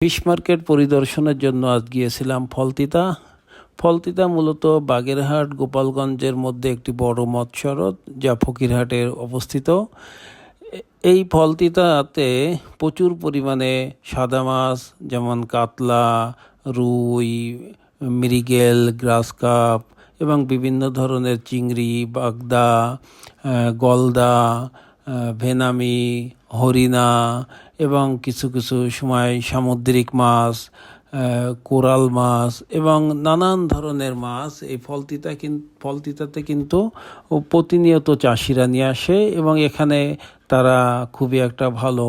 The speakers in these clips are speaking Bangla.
ফিশ মার্কেট পরিদর্শনের জন্য আজ গিয়েছিলাম ফলতিতা। ফলতিতা মূলত বাগেরহাট, গোপালগঞ্জের মধ্যে একটি বড় মৎস্যরত যা ফকিরহাটে অবস্থিত। এই ফলতিতাতে প্রচুর পরিমাণে সাদা মাছ, যেমন কাতলা, রুই, মৃগেল গ্রাস কাপ এবং বিভিন্ন ধরনের চিংড়ি, বাগদা গলদা ভেনামি হরিণা এবং কিছু কিছু সময় সামুদ্রিক মাছ কোরাল মাছ এবং নানান ধরনের মাছ। এই ফলতিতা ফলতিতাতে কিন্তু প্রতিনিয়ত চাষিরা নিয়ে আসে এবং এখানে তারা খুবই একটা ভালো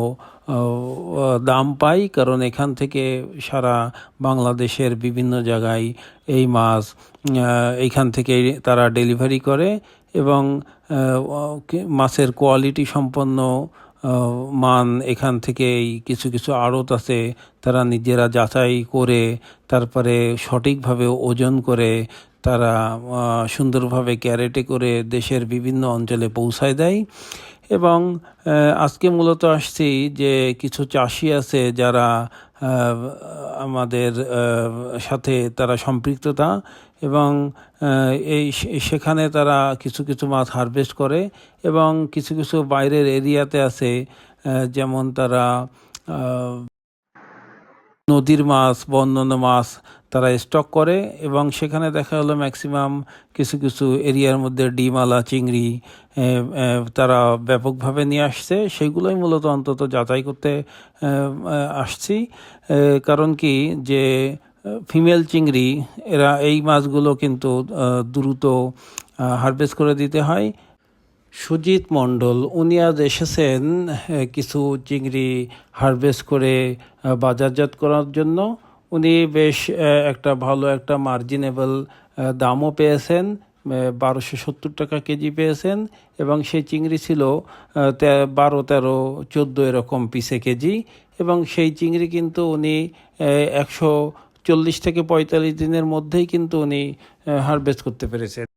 দাম পায়। কারণ এখান থেকে সারা বাংলাদেশের বিভিন্ন জায়গায় এই মাছ এইখান থেকে তারা ডেলিভারি করে এবং মাছের কোয়ালিটি সম্পন্ন মান, এখান থেকেই কিছু কিছু আড়ত আছে, তারা নিজেরা যাচাই করে, তারপরে সঠিকভাবে ওজন করে, তারা সুন্দরভাবে ক্যারেটে করে দেশের বিভিন্ন অঞ্চলে পৌঁছায় দেয়। এবং আজকে মূলত আসছি যে কিছু চাষি আছে যারা আমাদের সাথে তারা সম্পৃক্ততা এবং এই সেখানে তারা কিছু কিছু মাছ হারভেস্ট করে এবং কিছু কিছু বাইরের এরিয়াতে আছে যেমন তারা নদীর মাছ বা অন্যান্য মাছ তারা স্টক করে এবং সেখানে দেখা গেলো ম্যাক্সিমাম কিছু কিছু এরিয়ার মধ্যে ডিমালা চিংড়ি তারা ব্যাপকভাবে নিয়ে আসছে। সেগুলোই মূলত অন্তত যাচাই করতে আসছি। কারণ কি যে ফিমেল চিংড়ি, এরা এই মাছগুলো কিন্তু দ্রুত হারভেস্ট করে দিতে হয়। সুজিত মণ্ডল, উনি আজ এসেছেন কিছু চিংড়ি হারভেস্ট করে বাজারজাত করার জন্য। উনি বেশ একটা ভালো, একটা মার্জিনেবল দামও পেয়েছেন বারোশো সত্তর টাকা কেজি পেয়েছেন এবং সেই চিংড়ি ছিল বারো, তেরো, চোদ্দ এরকম পিসে কেজি এবং সেই চিংড়ি কিন্তু উনি একশো চল্লিশ থেকে পঁয়তাল্লিশ দিনের মধ্যেই কিন্তু উনি হারভেস্ট করতে পেরেছেন।